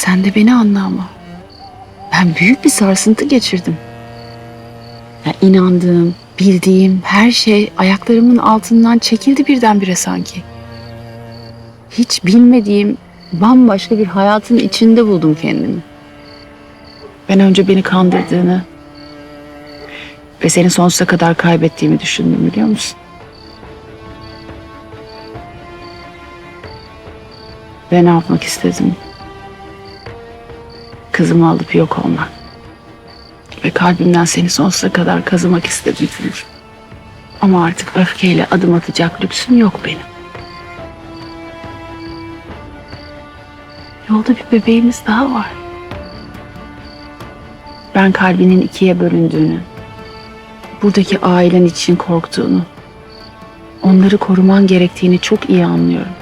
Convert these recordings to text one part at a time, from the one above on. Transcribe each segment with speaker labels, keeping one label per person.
Speaker 1: Sen de beni anla ama. Ben büyük bir sarsıntı geçirdim. Ya inandığım, bildiğim her şey ayaklarımın altından çekildi birdenbire sanki. Hiç bilmediğim bambaşka bir hayatın içinde buldum kendimi. Ben önce beni kandırdığını ve seni sonsuza kadar kaybettiğimi düşündüm biliyor musun? Ve ne yapmak istedim? Kızımı alıp yok olmak. Ve kalbimden seni sonsuza kadar kazımak istedim. Ama artık öfkeyle adım atacak lüksüm yok benim. Yolda bir bebeğimiz daha var. Ben kalbinin ikiye bölündüğünü, buradaki ailen için korktuğunu, onları koruman gerektiğini çok iyi anlıyorum.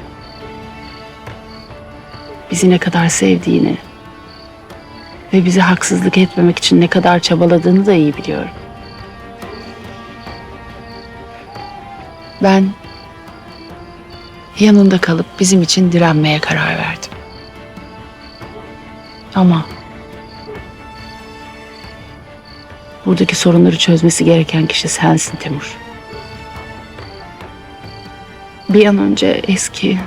Speaker 1: Bizi ne kadar sevdiğini ve bize haksızlık etmemek için ne kadar çabaladığını da iyi biliyorum. Ben yanında kalıp bizim için direnmeye karar verdim. Ama buradaki sorunları çözmesi gereken kişi sensin Timur. Bir an önce eski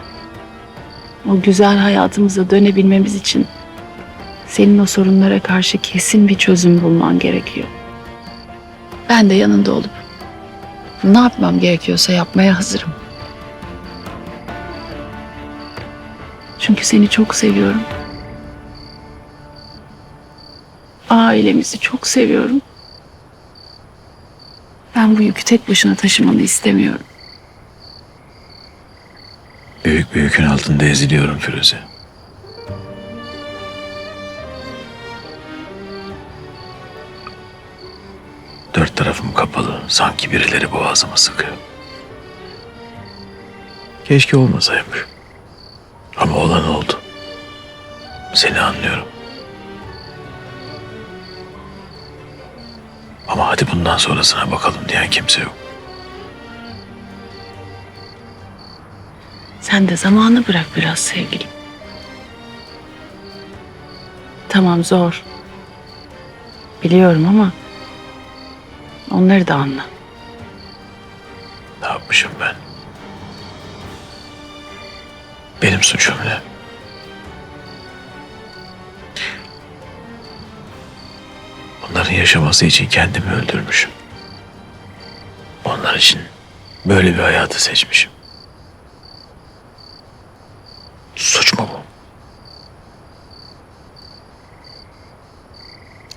Speaker 1: o güzel hayatımıza dönebilmemiz için senin o sorunlara karşı kesin bir çözüm bulman gerekiyor. Ben de yanında olup ne yapmam gerekiyorsa yapmaya hazırım. Çünkü seni çok seviyorum. Ailemizi çok seviyorum. Ben bu yükü tek başına taşımanı istemiyorum.
Speaker 2: Büyük bir yükün altında eziliyorum Firuze. Dört tarafım kapalı. Sanki birileri boğazıma sıkıyor. Keşke olmasaymış. Ama olan oldu. Seni anlıyorum. Ama hadi bundan sonrasına bakalım diyen kimse yok.
Speaker 1: Sen de zamanı bırak biraz sevgilim. Tamam zor. Biliyorum ama onları da anla.
Speaker 2: Ne yapmışım ben? Benim suçum ne? Onların yaşaması için kendimi öldürmüşüm. Onlar için böyle bir hayatı seçmişim. Suç mu bu?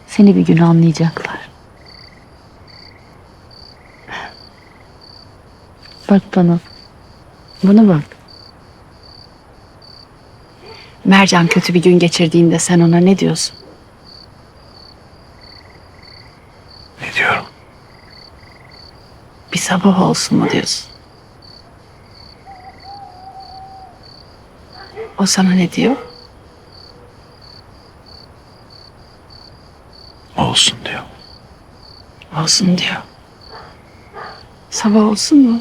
Speaker 1: Seni bir gün anlayacaklar. Bak bana. Buna bak. Mercan kötü bir gün geçirdiğinde sen ona ne diyorsun?
Speaker 2: Ne diyorum?
Speaker 1: Bir sabah olsun mu diyorsun? O sana ne diyor?
Speaker 2: Olsun diyor.
Speaker 1: Olsun diyor. Sabah olsun mu?